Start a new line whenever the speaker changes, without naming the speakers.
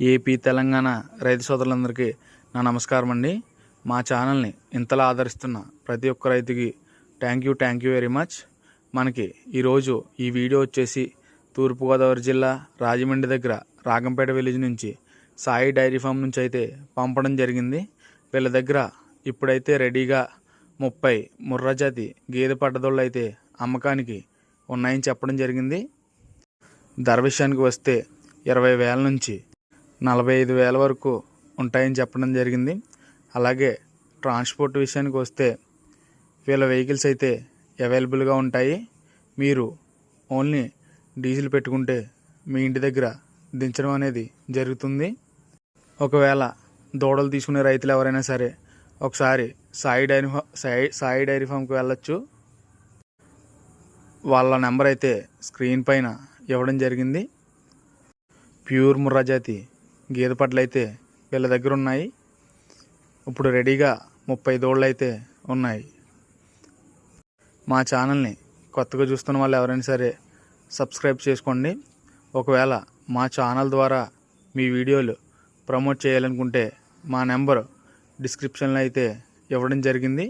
AP Telangana రైతు సోదరులందరికీ నా నమస్కారం అండి. మా ఛానల్ని ఇంతలా ఆదరిస్తున్న ప్రతి ఒక్క రైతుకి thank you thank you very much మనకి ఈరోజు ఈ వీడియో వచ్చేసి తూర్పుగోదావరి జిల్లా రాజమండ్రి దగ్గర రాగంపేట విలేజ్ నుంచి సాయి డైరీ ఫామ్ నుంచి అయితే పంపడం జరిగింది. వీళ్ళ దగ్గర ఇప్పుడైతే రెడీగా ముప్పై ముర్రాజాతి గేదె పడ్డదోళ్ళు అయితే అమ్మకానికి ఉన్నాయని చెప్పడం జరిగింది. ధర విషయానికి వస్తే ఇరవై వేల నుంచి నలభై ఐదు వేల వరకు ఉంటాయని చెప్పడం జరిగింది. అలాగే ట్రాన్స్పోర్ట్ విషయానికి వస్తే వీళ్ళ వెహికల్స్ అయితే అవైలబుల్గా ఉంటాయి. మీరు ఓన్లీ డీజిల్ పెట్టుకుంటే మీ ఇంటి దగ్గర దించడం అనేది జరుగుతుంది. ఒకవేళ దూడలు తీసుకునే రైతులు ఎవరైనా సరే ఒకసారి సాయి డైరీ సాయి సాయి డైరీ ఫామ్కి వెళ్ళొచ్చు. వాళ్ళ నెంబర్ అయితే స్క్రీన్ పైన ఇవ్వడం జరిగింది. ప్యూర్ ముర్రా జాతి గేదె పట్లు అయితే వీళ్ళ దగ్గర ఉన్నాయి ఇప్పుడు రెడీగా ముప్పై దోళ్ళు అయితే ఉన్నాయి. మా ఛానల్ని కొత్తగా చూస్తున్న వాళ్ళు ఎవరైనా సరే సబ్స్క్రైబ్ చేసుకోండి. ఒకవేళ మా ఛానల్ ద్వారా మీ వీడియోలు ప్రమోట్ చేయాలనుకుంటే మా నెంబర్ డిస్క్రిప్షన్లో అయితే ఇవ్వడం జరిగింది.